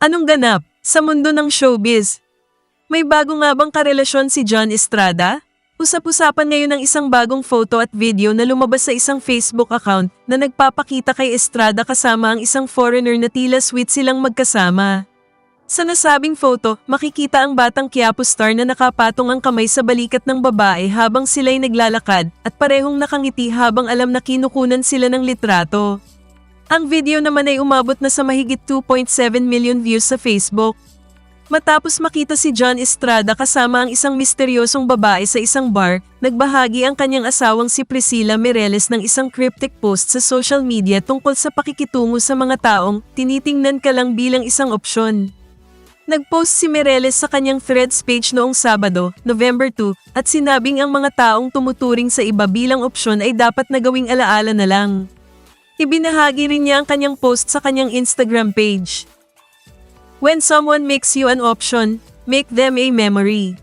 Anong ganap sa mundo ng showbiz? May bago nga bang karelasyon si John Estrada? Usap-usapan ngayon ang isang bagong photo at video na lumabas sa isang Facebook account na nagpapakita kay Estrada kasama ang isang foreigner na tila sweet silang magkasama. Sa nasabing photo, makikita ang batang Quiapo star na nakapatong ang kamay sa balikat ng babae habang sila'y naglalakad at parehong nakangiti habang alam na kinukunan sila ng litrato. Ang video naman ay umabot na sa mahigit 2.7 million views sa Facebook. Matapos makita si John Estrada kasama ang isang misteryosong babae sa isang bar, nagbahagi ang kanyang asawang si Priscilla Mireles ng isang cryptic post sa social media tungkol sa pakikitungo sa mga taong tinitingnan ka lang bilang isang opsyon. Nagpost si Mireles sa kanyang threads page noong Sabado, November 2, at sinabing ang mga taong tumuturing sa iba bilang opsyon ay dapat na gawing alaala na lang. Ibinahagi rin niya ang kanyang post sa kanyang Instagram page. When someone makes you an option, make them a memory.